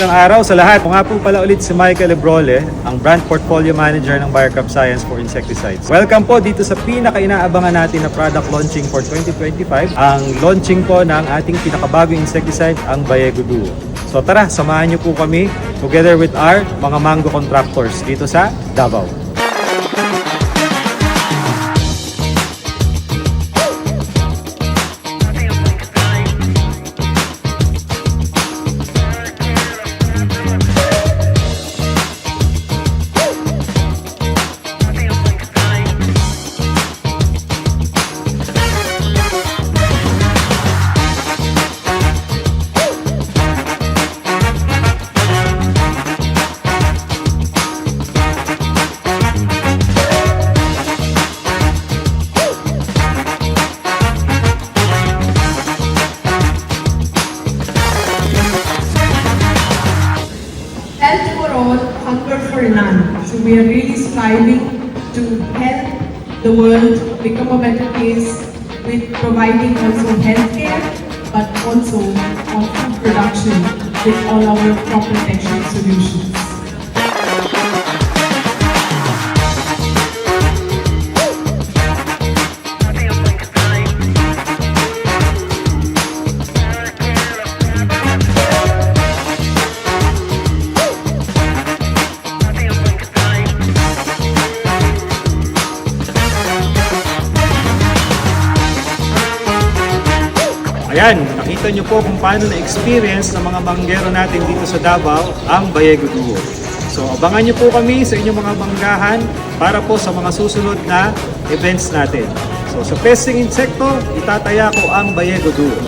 Magandang araw sa lahat. Kung nga po pala ulit si Michael Lebrole, ang Brand Portfolio Manager ng Biocrop Science for Insecticides. Welcome po dito sa pinaka-inaabangan natin na product launching for 2025. Ang launching po ng ating pinakabagong insecticide, ang Bayego Duo. So tara, samahan niyo po kami together with our mga mango contractors dito sa Davao. Hunger for none. So we are really striving to help the world become a better place with providing also healthcare, but also on food production with all our crop protection solutions. Ayan, nakita niyo po kung paano na-experience ng mga banggero natin dito sa Davao ang Bayego Duo. So abangan niyo po kami sa inyong mga banggahan para po sa mga susunod na events natin. So sa pesting insekto, itataya ko ang Bayego Duo.